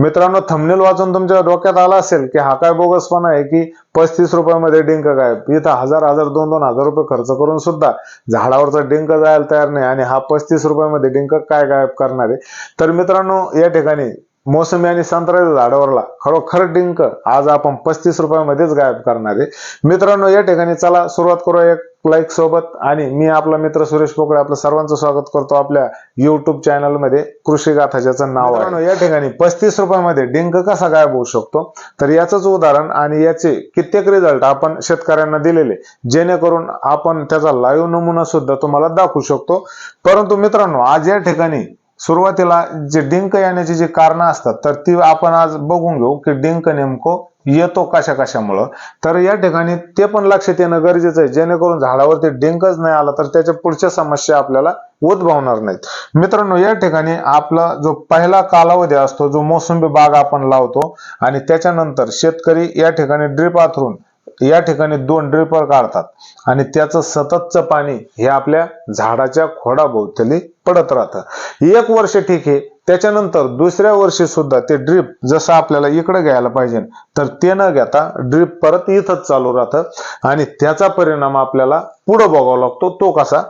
मित्रांनो थंबनेल वाचून तुमच्या डोक्यात आला असेल की हा काय बोगसपणा आहे की पस्तीस रुपयामध्ये डिंक गायब? इथं हजार हजार दोन दोन हजार रुपये खर्च करून सुद्धा झाडावरचा डिंक जायला तयार नाही आणि हा पस्तीस रुपयामध्ये डिंक काय गायब करणार आहे? तर मित्रांनो या ठिकाणी मोसंबी आणि संत्र्याच्या झाडावरला खरोखर डिंक आज आपण पस्तीस रुपयामध्येच गायब करणार आहे. मित्रांनो या ठिकाणी चला सुरुवात करूया एक लाईक सोबत आणि मी आपला मित्र सुरेश पोकळे आपलं सर्वांचं स्वागत करतो आपल्या युट्यूब चॅनलमध्ये कृषी गाथा ज्याचं नाव आहे. या ठिकाणी पस्तीस रुपयामध्ये डिंक कसा गायब होऊ शकतो? तर याचंच उदाहरण आणि याचे कित्येक रिझल्ट आपण शेतकऱ्यांना दिलेले जेणेकरून आपण त्याचा लाईव्ह नमुना सुद्धा तुम्हाला दाखवू शकतो. परंतु मित्रांनो आज या ठिकाणी सुरुवातीला जे डिंक येण्याची जी कारण असतात तर ती आपण आज बघून घेऊ की डिंक नेमकं येतो कशा कशामुळं. तर या ठिकाणी ते पण लक्षात येणं गरजेचं आहे जेणेकरून झाडावरती डिंकच नाही आला तर त्याच्या पुढच्या समस्या आपल्याला उद्भवणार नाहीत. मित्रांनो या ठिकाणी आपला जो पहिला कालावधी असतो जो मोसंबी बाग आपण लावतो आणि त्याच्यानंतर शेतकरी या ठिकाणी ड्रीप आथरून या ठिकाणी दोन ड्रिपर काढतात आणि त्याचं सततचं पाणी हे आपल्या झाडाच्या खोडाभोवतली पडत राहतं. एक वर्ष ठीक आहे त्याच्यानंतर दुसऱ्या वर्षी सुद्धा ते ड्रिप जसं आपल्याला इकडे घ्यायला पाहिजे तर ते न घेता ड्रिप परत इथंच चालू राहतं आणि त्याचा परिणाम आपल्याला पुढं बघावा लागतो तो कसा?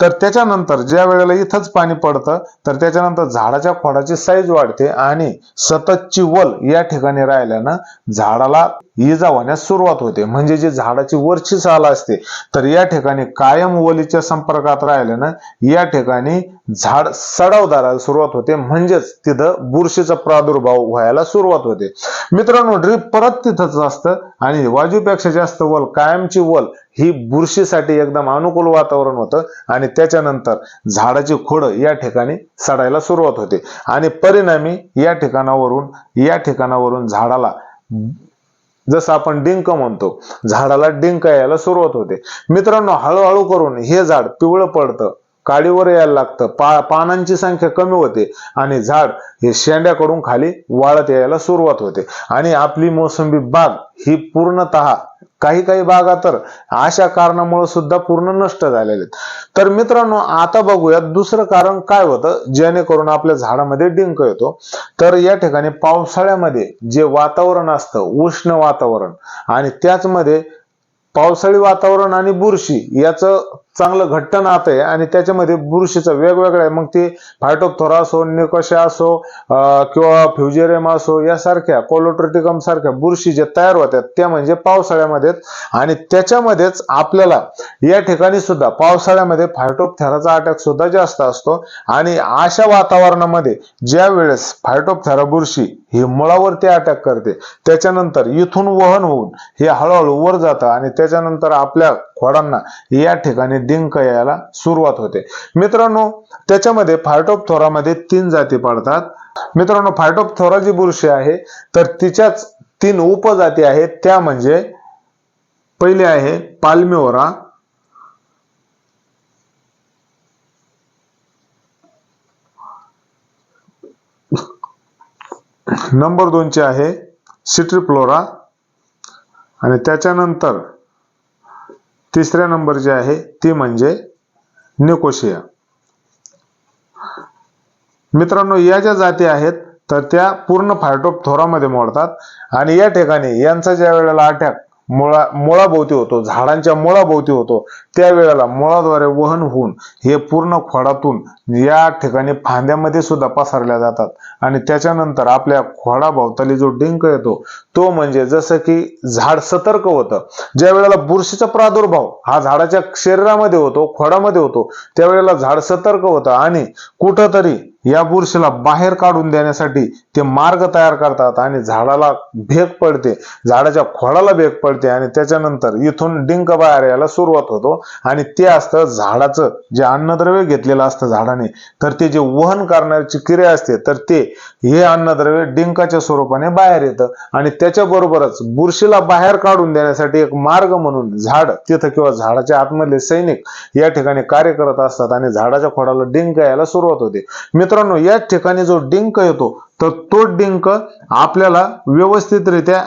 तर त्याच्यानंतर ज्या वेळेला इथंच पाणी पडतं तर त्याच्यानंतर झाडाच्या खोडाची साईज वाढते आणि सततची वल या ठिकाणी राहिल्यानं झाडाला इजा होण्यास सुरुवात होते. म्हणजे जी झाडाची वरची साल असते तर या ठिकाणी कायम वलीच्या संपर्कात राहिल्यानं या ठिकाणी झाड सडाव धरायला सुरुवात होते. म्हणजेच तिथं बुरशीचा प्रादुर्भाव व्हायला सुरुवात होते. मित्रांनो ड्रीप परत तिथंच असतं आणि वाजूपेक्षा जास्त वल कायमची वल ही बुरशीसाठी एकदम अनुकूल वातावरण होतं आणि त्याच्यानंतर झाडाची खोडं या ठिकाणी सडायला सुरुवात होते. आणि परिणामी या ठिकाणावरून या ठिकाणावरून झाडाला जसं आपण डिंक म्हणतो झाडाला डिंक यायला सुरुवात होते. मित्रांनो हळूहळू करून हे झाड पिवळं पडतं काडीवर यायला लागतं पा पानांची संख्या कमी होते आणि झाड हे शेंड्याकडून खाली वाळत यायला सुरुवात होते. आणि आपली मोसंबी बाग ही पूर्णतः काही काही बागा तर अशा कारणामुळे सुद्धा पूर्ण नष्ट झालेले आहेत. तर मित्रांनो आता बघूया दुसरं कारण काय होतं जेणेकरून आपल्या झाडामध्ये डिंक येतो. तर या ठिकाणी पावसाळ्यामध्ये जे वातावरण असतं उष्ण वातावरण आणि त्याचमध्ये पावसाळी वातावरण आणि बुरशी याचं चांगलं घट्ट नातं आहे आणि त्याच्यामध्ये बुरशीचं वेगवेगळं आहे. मग ते फायटोपथोरा असो निकोशा असो किंवा फ्युजेरियम असो यासारख्या कोलोट्रोटिकम सारख्या बुरशी जे तयार होतात त्या म्हणजे पावसाळ्यामध्ये आणि त्याच्यामध्येच आपल्याला या ठिकाणी सुद्धा पावसाळ्यामध्ये फायटोपथेराचा अटॅक सुद्धा जास्त असतो. आणि अशा वातावरणामध्ये ज्या वेळेस फायटोपथेरा बुरशी ही मुळावरती अटॅक करते त्याच्यानंतर इथून वहन होऊन हे हळूहळू वर जातं आणि त्याच्यानंतर आपल्या खोडांना या ठिकाणी डिंक यायला सुरुवात होते. मित्रांनो त्याच्यामध्ये फायटोपथोरामध्ये तीन जाती पडतात. मित्रांनो फायटोपथोरा जी बुरशी आहे तर तिच्याच तीन उपजाती आहेत. त्या म्हणजे पहिले आहे पाल्मिओरा नंबर दोनची आहे सिट्रिप्लोरा आणि त्याच्यानंतर तिसऱ्या नंबरची आहे ती म्हणजे निकोशिया. मित्रांनो या ज्या जाती आहेत तर त्या पूर्ण फायटोपथोरामध्ये मोडतात. आणि या ठिकाणी यांचा ज्या वेळेला अटॅक मुळा मुळाभोवती होतो झाडांच्या मुळाभोवती होतो त्या वेळेला मुळाद्वारे वहन होऊन हे पूर्ण खोडातून या ठिकाणी फांद्यामध्ये सुद्धा पसरल्या जातात. आणि त्याच्यानंतर आपल्या खोडाभोवताली जो डिंक येतो तो म्हणजे जसं की झाड सतर्क होतं. ज्या वेळेला बुरशीचा प्रादुर्भाव हा झाडाच्या शरीरामध्ये होतो खोडामध्ये होतो त्यावेळेला झाड सतर्क होतं आणि कुठंतरी या बुरशीला बाहेर काढून देण्यासाठी ते मार्ग तयार करतात आणि झाडाला भेग पडते झाडाच्या खोडाला भेग पडते आणि त्याच्यानंतर इथून डिंक बाहेर यायला सुरुवात होतो आणि ते असतं झाडाचं जे अन्नद्रव्य घेतलेलं असतं झाडाने तर ते जे वहन करण्याची क्रिया असते तर ते हे अन्नद्रव्य डिंकाच्या स्वरूपाने बाहेर येतं आणि त्याच्याबरोबरच बुरशीला बाहेर काढून देण्यासाठी एक मार्ग म्हणून झाड तिथं किंवा झाडाच्या आतमधले सैनिक या ठिकाणी कार्य करत असतात आणि झाडाच्या खोडाला डिंक यायला सुरुवात होते. मित्रांनो या ठिकाणी जो डिंक येतो तर तो डिंक आपल्याला व्यवस्थितरित्या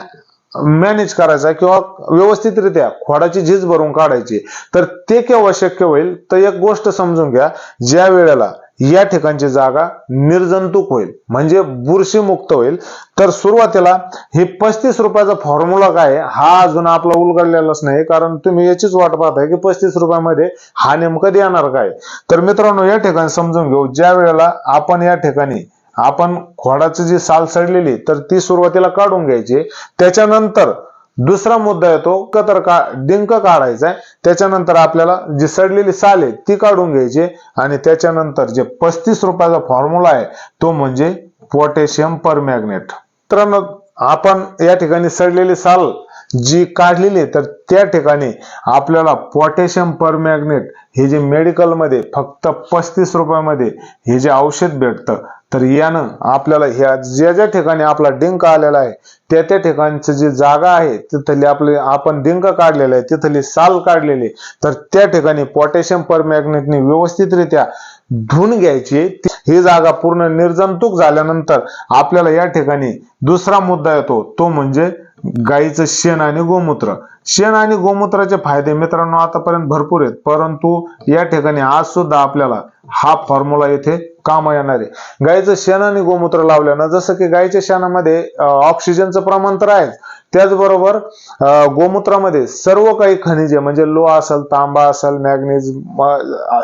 मॅनेज करायचा किंवा व्यवस्थितरित्या खोडाची झीज भरून काढायची. तर ते केव्हा शक्य होईल? तर एक गोष्ट समजून घ्या. ज्या वेळेला या ठिकाणची जागा निर्जंतुक होईल. म्हणजे बुरशी मुक्त होईल. तर सुरुवातीला हे पस्तीस रुपयाचा फॉर्म्युला काय हा अजून आपला उलगडलेलाच नाही. कारण तुम्ही याचीच वाट पाहताय की पस्तीस रुपयामध्ये हा नेमकं देणार काय? तर मित्रांनो या ठिकाणी समजून घेऊ. ज्या वेळेला आपण या ठिकाणी आपण खोडाची जी साल सडलेली तर ती सुरुवातीला काढून घ्यायची. त्याच्यानंतर दुसरा मुद्दा येतो कतर का डिंक काढायचा आहे. त्याच्यानंतर आपल्याला जी सडलेली साल आहे ती काढून घ्यायची. आणि त्याच्यानंतर जे पस्तीस रुपयाचा फॉर्म्युला आहे तो म्हणजे पोटॅशियम पर मॅग्नेट मित्रांनो आपण या ठिकाणी सडलेली साल जी काढलेली तर त्या ठिकाणी आपल्याला पोटॅशियम पर मॅग्नेट हे जे मेडिकलमध्ये फक्त पस्तीस रुपयामध्ये हे जे औषध भेटतं तर यानं आपल्याला ह्या ज्या ज्या ठिकाणी आपला डिंक आलेला आहे त्या त्या ठिकाणची जी जागा आहे तिथली आपले आपण डिंक काढलेला आहे तिथली साल काढलेली आहे. तर त्या ठिकाणी पोटॅशियम परमॅग्नेटने व्यवस्थितरित्या धुवून घ्यायची ही जागा पूर्ण निर्जंतुक झाल्यानंतर आपल्याला या ठिकाणी दुसरा मुद्दा येतो तो म्हणजे गाईचं शेण आणि गोमूत्र शेण आणि गोमूत्राचे फायदे मित्रांनो आतापर्यंत भरपूर आहेत परंतु या ठिकाणी आज सुद्धा आपल्याला हा फॉर्म्युला येथे काम येणार आहे. गाईचं शेण आणि गोमूत्र लावल्यानं जसं की गायीच्या शेणामध्ये ऑक्सिजनचं प्रमाण तर आहे त्याचबरोबर गोमूत्रामध्ये सर्व काही खनिजे म्हणजे लोह असेल तांबा असेल मॅग्नेज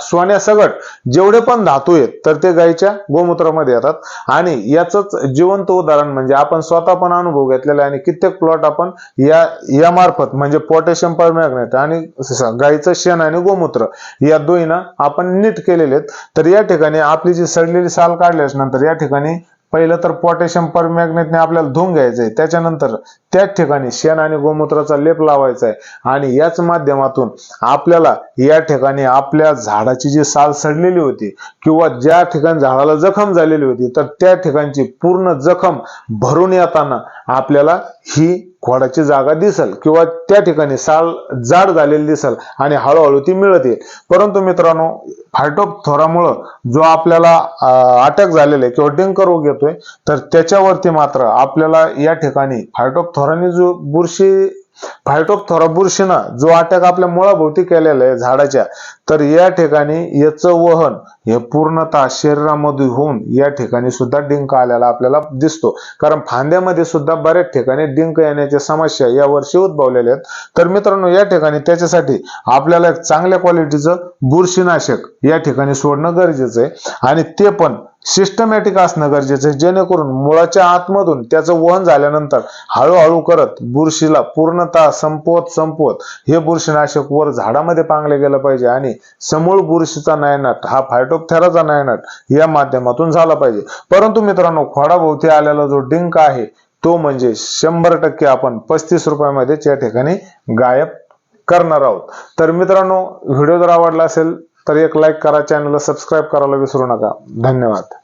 सोन्या सगट जेवढे पण धातू आहेत तर ते गाईच्या गोमूत्रामध्ये येतात. आणि याच जिवंत उदाहरण म्हणजे आपण स्वतः पण अनुभव घेतलेला आहे आणि कित्येक प्लॉट आपण या या मार्फत म्हणजे पोटॅशियम पर मॅग्नेट आणि गायीचं गाईचं शेण आणि गोमूत्र या दोईनं आपण नीट केलेले आहेत. तर या ठिकाणी आपली जी सडलेली साल काढल्याच नंतर या ठिकाणी पहिलं तर पोटॅशियम पर मॅग्नेटने आपल्याला धुवून घ्यायचंय. त्याच्यानंतर त्याच ठिकाणी शेण आणि गोमूत्राचा लेप लावायचा आहे आणि याच माध्यमातून आपल्याला या ठिकाणी आपल्या झाडाची जी साल सडलेली होती किंवा ज्या ठिकाणी झाडाला जखम झालेली होती तर त्या ठिकाणची पूर्ण जखम भरून येताना आपल्याला ही खोडाची जागा दिसल किंवा त्या ठिकाणी साल जाड झालेली दिसल आणि हळूहळू ती मिळत येईल. परंतु मित्रांनो फायटोथोरामुळं जो आपल्याला अटॅक झालेला आहे किंवा डिंक रोग येतोय तर त्याच्यावरती मात्र आपल्याला या ठिकाणी फायटोथोराने जो बुरशी फायटोथोरा बुरशीनं जो अटॅक आपल्या मुळाभोवती केलेला आहे झाडाच्या तर या ठिकाणी याचं वहन हे पूर्णतः शरीरामध्ये होऊन या ठिकाणी सुद्धा डिंक आलेला आपल्याला दिसतो. कारण फांद्यामध्ये सुद्धा बऱ्याच ठिकाणी डिंक येण्याच्या समस्या या वर्षी उद्भवलेल्या आहेत. तर मित्रांनो या ठिकाणी त्याच्यासाठी आपल्याला एक चांगल्या क्वालिटीचं बुरशीनाशक या ठिकाणी सोडणं गरजेचं आहे. आणि ते पण सिस्टमॅटिक असणं गरजेचं आहे. जेणेकरून मुळाच्या आतमधून त्याचं वहन झाल्यानंतर हळूहळू करत बुरशीला पूर्णतः संपवत संपवत हे बुरशीनाशक वर झाडामध्ये पांगले गेलं पाहिजे. आणि समूळ बुरशीचा नायनाट हा फायटोपथेराचा नायनाट या माध्यमातून झाला पाहिजे. परंतु मित्रांनो खोडाभोवती आलेला जो डिंक आहे तो म्हणजे शंभर टक्के आपण पस्तीस रुपयामध्येच या ठिकाणी गायब करणार आहोत. तर मित्रांनो व्हिडिओ जर आवडला असेल तर एक लाईक करा चॅनलला सबस्क्राईब करायला विसरू नका. धन्यवाद.